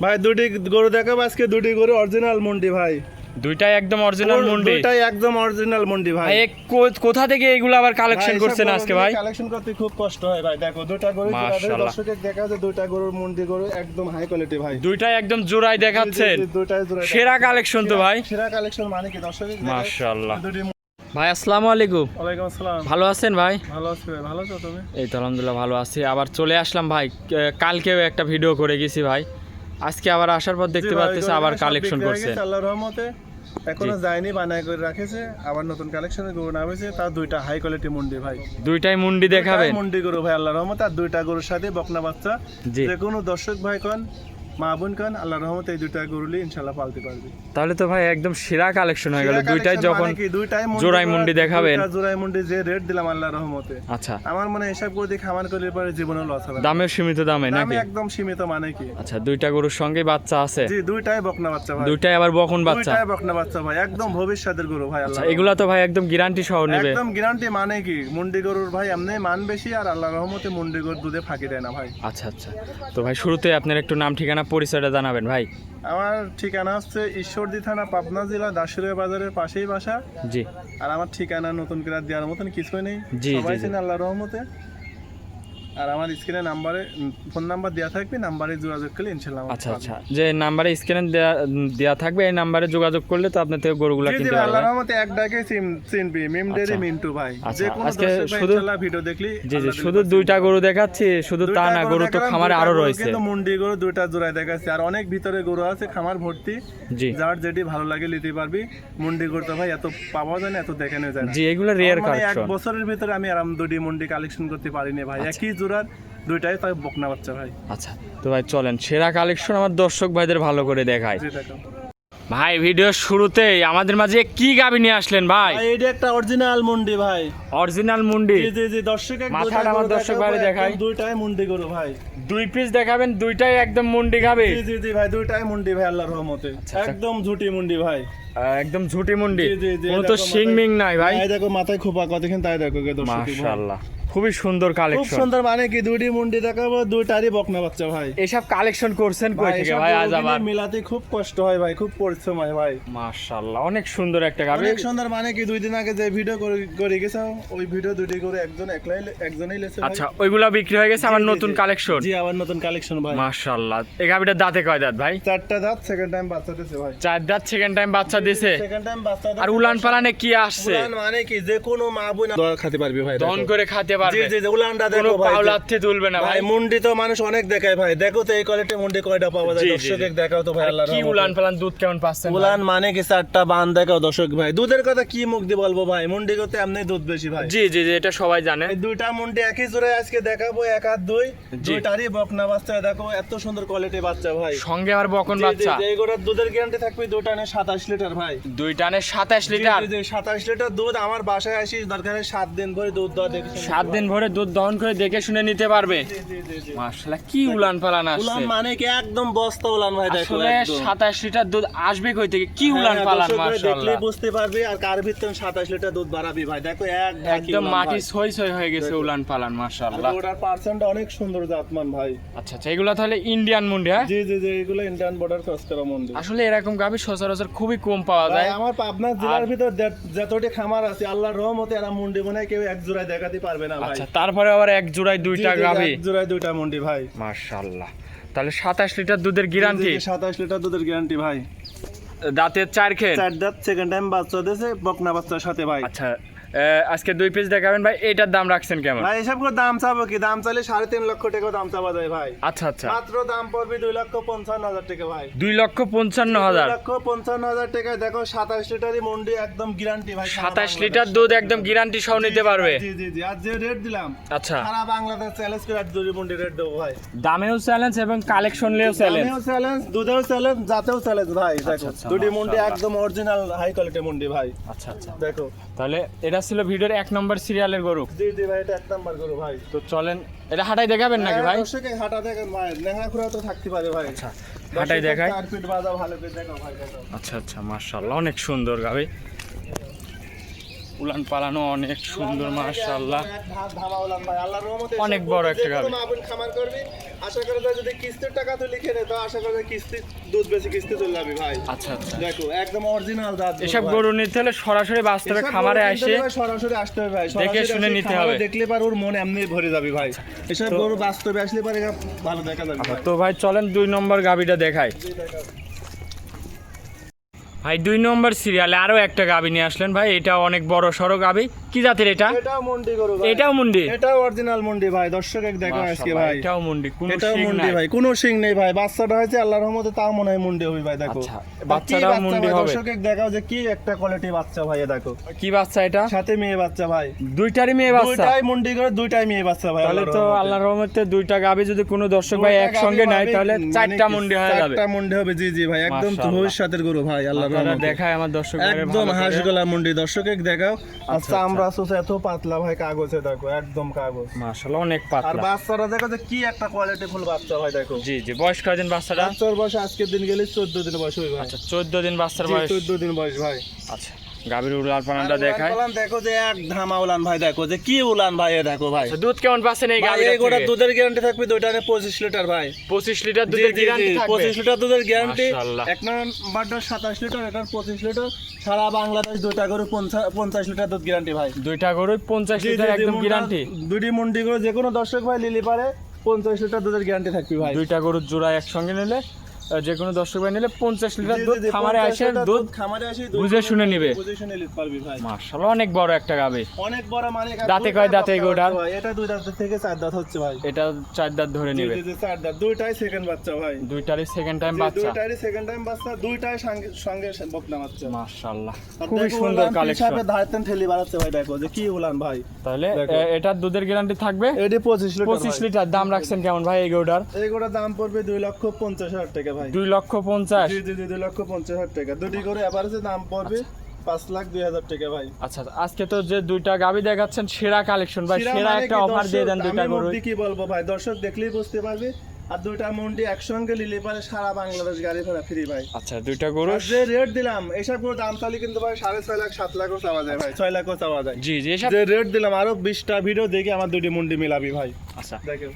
ভাই দুটি গরু দেখাবো। আজকে দুটি গরু অরিজিনাল মন্ডি ভাই। দুইটাই একদম অরিজিনাল মুন্ডি। দুইটাই একদম অরিজিনাল মন্ডি ভাই। ভাই এ কো- কোথা থেকে এগুলো আবার কালেকশন করছেন আজকে ভাই? কালেকশন করতে খুব কষ্ট হয় ভাই। দেখো দুটা গরু মাশাআল্লাহ। দর্শকে দেখা যায় দুইটা গরুর মন্ডি গরু একদম হাই কোয়ালিটি ভাই। দুইটাই একদম জোড়ায় দেখাচ্ছেন। দুইটাই জোড়া সেরা কালেকশন তো ভাই। সেরা কালেকশন মানে কি দর্শকে মাশাআল্লাহ। ভাই আসসালামু আলাইকুম। ওয়ালাইকুম আসসালাম। ভালো আছেন ভাই? ভালো আছি ভাই ভালো আছো তুমি? এই তো আলহামদুলিল্লাহ ভালো আছি। আবার চলে আসলাম ভাই কালকেও একটা ভিডিও করে গেছি ভাই। আজকে আবার আসার পর দেখতে পাচ্ছি আবার কালেকশন করছে। আল্লাহর রহমতে। এখনও যায়নি বানায় করে রাখেছে আবার নতুন কালেকশনের গরু নামেছে তার দুইটা হাই কোয়ালিটি মুন্ডি ভাই। দুইটাই মুন্ডি দেখাবেন। মুন্ডি গরু ভাই আল্লাহর রহমতে আর দুইটা গরুর সাথে বকনা বাচ্চা। যে কোনো দর্শক ভাই কন মা বোন কন আল্লাহর রহমতে এই দুইটা গরুলি ইনশাল্লাহ পালতে পারবে। তাহলে তো ভাই একদম সেরা কালেকশন হয়ে গেল। দুইটাই যখন মানে জোড়াই মুন্ডি দেখাবেন। জোড়াই মুন্ডি যে রেট দিলাম আল্লাহর রহমতে। আচ্ছা। আমার মনে এসব করে দিয়ে খামার করলে পরে জীবনে লস হবে না। দামেও সীমিত দামে দামে নাকি? একদম সীমিত মানে কি? আচ্ছা দুইটা গরুর সঙ্গে বাচ্চা আছে? জি দুইটাই বকনা বাচ্চা ভাই। দুইটাই আবার বকন বাচ্চা? দুইটাই বকনা বাচ্চা ভাই একদম ভবিষ্যতের গরু ভাই আল্লাহ আচ্ছা এগুলা তো ভাই একদম গ্যারান্টি সহ নেবে। একদম গ্যারান্টি মানে কি? মুন্ডি গরুর ভাই এমনি মান বেশি আর আল্লাহ রহমতে মুন্ডি গরুর দুধে ফাঁকি দেয় না ভাই। আচ্ছা আচ্ছা। তো ভাই শুরুতে আপনার একটু নাম ঠিকানা পরিচয়টা জানাবেন ভাই। আমার ঠিকানা হচ্ছে ঈশ্বরদী থানা পাবনা জেলা দাসুরিয়া বাজারের পাশেই বাসা। জি। আর আমার ঠিকানা নতুন করে দেওয়ার মতন কিছুই নেই। জি, সবাই জি, জি। আল্লাহ রহমতে। আর আমার স্ক্রিনে নাম্বারে ফোন নাম্বার দেওয়া থাকবে নাম্বারে যোগাযোগ করলে ইনশাল্লাহ আচ্ছা আচ্ছা। যে নাম্বারে স্ক্যানে দেওয়া থাকবে এই নাম্বারে যোগাযোগ করলে তো আপনার থেকে গরুগুলা কিনতে আল্লাহর রহমতে এক ডাকে চিন- চিনবি মিম ডেরি আচ্ছা। মিন্টু ভাই। আচ্ছা, যে কোনো আজকে শুধু- ভিডিও দেখলি জি জি শুধু দুইটা গরু দেখাচ্ছি শুধু তা না গরু তো খামারে আরও রয়েছে। কিন্তু মুন্ডি গরু দুইটা জোড়ায় দেখাচ্ছে। আর অনেক ভিতরে গরু আছে খামার ভর্তি। জি। যার যেটি ভালো লাগে নিতে পারবি। মুন্ডি গরু তো ভাই এত পাওয়া যায় না এত দেখানো যায় না। জি এগুলো রেয়ার আমার মানে এক বছরের ভিতরে আমি আরাম দুটি মুন্ডি কালেকশন করতে পারিনি ভাই। একই জোড়ার দুইটাই তাই বকনা বাচ্চা ভাই। আচ্ছা তো ভাই চলেন সেরা কালেকশন আমার দর্শক ভাইদের ভালো করে দেখায় ভাই ভিডিওর শুরুতেই আমাদের মাঝে কি গাবি নিয়ে আসলেন ভাই? ভাই এইটা একটা অরিজিনাল মুন্ডি ভাই। অরিজিনাল মুন্ডি? জি জি দর্শক মাথাটা আমার দর্শক দেখায়। একদম দুইটাই মুন্ডি গরু ভাই। দুই পিস দেখাবেন দুইটাই একদম মুন্ডি গাবি? জি জি জি ভাই দুইটাই মুন্ডি ভাই আল্লাহর রহমতে। একদম ঝুটি মুন্ডি ভাই। একদম ঝুটি মুন্ডি? কোনো তো সিং মাথায়- মিং নাই ভাই। এই দেখো মাথায় খোপা কতক্ষণ তাই দেখো মাশাআল্লাহ। খুবই সুন্দর খুব কালেকশন সুন্দর মানে কি দুইটি মুন্ডি দেখাবো দুইটারই বকনা বাচ্চা ভাই। এসব কালেকশন করছেন কই থেকে? ভাই আজ আবার মিলাতে খুব কষ্ট হয় ভাই খুব পরিশ্রম হয় ভাই। মাশাআল্লাহ অনেক সুন্দর একটা গাবি। অনেক সুন্দর মানে কি দুই দিন আগে যে ভিডিও করে গেছে ওই ভিডিও দুটি করে একজন একলাই একজনই লেছে। আচ্ছা ওইগুলা বিক্রি হয়ে গেছে আমার নতুন কালেকশন জি আবার নতুন কালেকশন ভাই। মাশাআল্লাহ এই গাবিটার দাঁতে কয় দাঁত ভাই? চারটা দাঁত সেকেন্ড টাইম বাচ্চা দিছে ভাই। চার দাঁত সেকেন্ড টাইম বাচ্চা দিছে। সেকেন্ড টাইম বাচ্চা আর উলান পালানে কি আসছে? উলান মানে কি যে কোনো মা বোন খেতে পারবি ভাই দেখো। করে খেতে পারবে জি জি উলানটা দেখো ভাই পাওলাতে তুলবে না ভাই মুন্ডি তো মানুষ অনেক দেখায় ভাই। দেখো তো এই কোয়ালিটি মুন্ডি কয়টা পাওয়া যায়। জি, জি, দর্শক দেখাও তো ভাই আল্লাহ কি উলান পালান দুধ কেমন পাচ্ছেন উলান মানে কি চারটা বান দেখাও দর্শক ভাই। দুধের কথা কি মুখ দিয়ে বলব ভাই? মুন্ডি করতে এমনি দুধ বেশি ভাই। জি জি জি এটা সবাই জানে। এই দুইটা মুন্ডি একই জোড়ায় আজকে দেখাবো এক হাত দুই। দুইটারই বকনা বাচ্চা দেখো এত সুন্দর কোয়ালিটি বাচ্চা ভাই। সঙ্গে আবার বকন জি, জি, বাচ্চা। জি, এই গোটার দুধের গ্যারান্টি থাকবে দুটা নে সাতাশ লিটার ভাই। দুই টানে সাতাশ লিটার। সাতাশ লিটার দুধ আমার বাসায় আসি দরকার হয় সাত দিন ধরে দুধ দেখে শুনে। সাত দিন ভরে দুধ দহন করে দেখে শুনে নিতে পারবে। মাশাআল্লাহ কি উলান পালান আসছে। উলান মানে কি একদম বস্তা উলান ভাই দেখো আসলে একদম। সাতাশ লিটার দুধ আসবে কই থেকে? কি উলান হ্যাঁ, পালান মাশাআল্লাহ দেখলেই বুঝতে পারবি আর কার ভিতরে সাতাশ লিটার দুধ বাড়াবি ভাই দেখো এক একদম মাটি ভাই। ছই ছই হয়ে গেছে উলান পালান আর মাশাআল্লাহ ওটার পার্সেন্ট অনেক সুন্দর জাতমান ভাই। আচ্ছা আচ্ছা এগুলো তাহলে ইন্ডিয়ান মুন্ডি হ্যাঁ? জি জি জি এগুলো ইন্ডিয়ান বর্ডার ক্রস করা মন্দির আসলে এরকম গাভি সচরাচর খুবই কম পাওয়া যায়। আমার পাবনা জেলার ভিতর যতটি খামার আছে আল্লাহর রহমতে এরা মুন্ডি মনে হয় কেউ এক জোড়ায় দেখাতে পারবে না। আচ্ছা তারপরে আবার এক জোড়ায় দুইটা এক জোড়ায় দুইটা মন্ডি ভাই। মাশাআল্লাহ। তাহলে সাতাশ লিটার দুধের গ্যারান্টি সাতাশ লিটার দুধের গ্যারান্টি ভাই। দাঁতের চার খেয়ে চার দাঁত সেকেন্ড টাইম বাচ্চা দিয়েছে বকনা বাচ্চার সাথে ভাই। আচ্ছা আজকে দুই পিস দেখাবেন ভাই এটার দাম রাখছেন কেমন? ভাই এসব করে দাম চাবো কি? দাম চাইলে সাড়ে তিন লক্ষ টাকা দাম চাওয়া যায় ভাই। আচ্ছা আচ্ছা। মাত্র দাম পড়বে দুই লক্ষ পঞ্চান্ন হাজার টাকা ভাই। দুই লক্ষ পঞ্চান্ন হাজার। দুই লক্ষ পঞ্চান্ন হাজার টাকায় দেখো সাতাশ লিটারই মন্ডি একদম গ্যারান্টি ভাই সাতাশ। লিটার দুধ একদম গ্যারান্টি সহ নিতে পারবে। জি জি জি। আর যে রেট দিলাম আচ্ছা। সারা বাংলাদেশ চ্যালেঞ্জ করে এক জুড়ি মন্ডি রেট দেবো ভাই। দামেও চ্যালেঞ্জ এবং কালেকশনলেও চ্যালেঞ্জ দামেও চ্যালেঞ্জ দুধেও চ্যালেঞ্জ জাতেও চ্যালেঞ্জ ভাই দেখো। আচ্ছা, দুটি মন্ডি একদম অরিজিনাল হাই কোয়ালিটি মন্ডি ভাই। আচ্ছা আচ্ছা। দেখো। তাহলে এটা ছিল ভিডিওর এক নম্বর সিরিয়ালের গরু। জি জি ভাই এটা এক নম্বর গরু ভাই। তো চলেন এটা হাটাই দেখাবেন নাকি ভাই? দর্শকে হাটা দেখেন ভাই খুঁড়া তো থাকতে পারে ভাই। আচ্ছা হাটাই দেখায় ভালো করে দেখো ভাই আচ্ছা আচ্ছা মাশাআল্লাহ অনেক সুন্দর গাবি। উলান পালানো অনেক সুন্দর মাশাআল্লাহ। অনেক বড় একটা গাভী। খামার করবি আশা করা যায় যদি কিস্তির টাকা তুই লিখে নে তো আশা করা যায় কিস্তি দুধ বেশি কিস্তি তুলে যাবি ভাই। আচ্ছা আচ্ছা। দেখো একদম অরিজিনাল দাঁত এসব গরু নিতে হলে সরাসরি বাস্তবে খামারে আসে। সরাসরি আসতে হবে ভাই দেখে শুনে নিতে হবে। দেখলে পার ওর মনে এমনি ভরে যাবে ভাই। এসব তো- গরু বাস্তবে আসলে পারে ভালো দেখা যাবে তো ভাই চলেন দুই নম্বর গাবিটা দেখাই। ভাই দুই নম্বর সিরিয়ালে আরও একটা গাবি নিয়ে আসলেন ভাই এটা অনেক বড় সড়ো গাবি। কি জাতের এটা? এটাও মন্ডি গরু ভাই। এটাও মুন্ডি? এটাও অরিজিনাল মন্ডি ভাই দর্শক এক দেখো আজকে ভাই। এটাও মুন্ডি কোন এটাও মুন্ডি ভাই কোনো সিং নেই ভাই বাচ্চাটা হয়েছে আল্লাহর রহমতে তাও মনে হয় মুন্ডি হবে ভাই দেখো। আচ্ছা, মুন্ডি হবে। দর্শক এক দেখাও যে কি একটা কোয়ালিটি বাচ্চা ভাই দেখো। কি বাচ্চা এটা? সাথে মেয়ে বাচ্চা ভাই। দুইটারই মেয়ে বাচ্চা? দুইটাই মুন্ডি করে দুইটাই মেয়ে বাচ্চা ভাই তাহলে তো। আল্লাহর রহমতে দুইটা গাবি যদি কোনো দর্শক ভাই একসঙ্গে নাই তাহলে মানে চারটা মুন্ডি হয়ে যাবে। চারটা মুন্ডি হবে জি জি ভাই একদম। ভবিষ্যতের গরু ভাই আল্লাহর আপনারা দেখায় আমার দর্শক একদম। হাঁস গলা মুন্ডি। দর্শক দেখাও। আচ্ছা আচ্ছা। আমরা আসছে এত পাতলা ভাই কাগজে দেখো একদম কাগজ। মাশাআল্লাহ অনেক পাতলা। আর বাচ্চারা দেখো যে কি একটা কোয়ালিটি ফুল বাচ্চা ভাই দেখো। জি জি বয়স কয়দিন বাচ্চাটা? বাচ্চার বয়স আজকের দিন গেলে চোদ্দ দিন বয়স ভাই। আচ্ছা চোদ্দ দিন বাচ্চার বয়স। চোদ্দ দিন বয়স ভাই। আচ্ছা। গাভীর উলার পানাটা দেখায়। উলান দেখো যে এক ধামা উলান ভাই দেখো যে কি উলান ভাই দেখো ভাই। আচ্ছা, দুধ কেমন পাচ্ছেন এই গাভীর এই গোটা দুধের গ্যারান্টি থাকবে দুইটা পঁচিশ লিটার ভাই। পঁচিশ লিটার দুধের গ্যারান্টি থাকবে? পঁচিশ লিটার দুধের গ্যারান্টি এক নাম্বারটা সাতাশ লিটার এটার পঁচিশ লিটার। সারা বাংলাদেশ দুইটা পঞ্চা- পঞ্চাশ লিটার দুধ গ্যারান্টি ভাই। দুইটা লিটার একদম গ্যারান্টি দুটি মুন্ডি করে যে কোনো দর্শক ভাই লিলি পারে পঞ্চাশ লিটার দুধের গ্যারান্টি থাকবে ভাই। দুইটা গরুর জোড়া একসঙ্গে নিলে যে কোনো দর্শক ভাই নিলে পঞ্চাশ লিটার দুধ খামারে আসে দুধ খামারে আসে বুঝে শুনে নিবে। বুঝে শুনে নিতে পারবি ভাই। মার্শাল্লাহ অনেক বড় একটা গাভী অনেক বড় মানে দাঁতে কয় দাঁত এই গোটার? এটা দুই দাঁত থেকে চার দাঁত হচ্ছে ভাই। এটা চার দাঁত ধরে নিবে। জি, জি, চার দাঁত। দুইটাই সেকেন্ড বাচ্চা ভাই। দুইটারই সেকেন্ড টাইম বাচ্চা। দুইটারই সেকেন্ড টাইম বাচ্চা দুইটাই সঙ্গে সঙ্গে বকনা বাচ্চা। মার্শাল্লাহ আর খুবই সুন্দর কালেকশন হিসাবে ধারতেন ঠেলি বাড়াচ্ছে ভাই দেখো যে কি উলান ভাই। তাহলে। এটার দুধের গ্যারান্টি থাকবে? এটি পঁচিশ লিটার পঁচিশ লিটার। দাম রাখছেন কেমন ভাই এই গরুটার? এইগুলোর দাম পড়বে দুই লক্ষ পঞ্চাশ হাজার টাকা ভাই। দুই লক্ষ পঞ্চাশ। জি জি দুই লক্ষ পঞ্চাশ হাজার টাকা। দুটি করে এভারেজে দাম পড়বে পাঁচ লাখ দুই হাজার টাকা ভাই। আচ্ছা আজকে তো যে দুইটা গাবি দেখাচ্ছেন সেরা কালেকশন ভাই সেরা মানে একটা অফার দিয়ে দেন দুইটা গরু কি বলব ভাই? দর্শক দেখলেই বুঝতে পারবে। আর দুইটা মন্ডি একসঙ্গে নিলে পারে সারা বাংলাদেশ গাড়ি ভাড়া ফ্রি ভাই। আচ্ছা দুইটা গরু যে রেট দিলাম এসব করে দাম চালি কিন্তু ভাই সাড়ে ছয় লাখ সাত লাখও চাওয়া যায় ভাই। ছয় লাখও চাওয়া যায়। জি জি যে রেট দিলাম আরও বিশটা ভিডিও দেখে আমার দুটি মুন্ডি মিলাবি ভাই। আচ্ছা। দেখো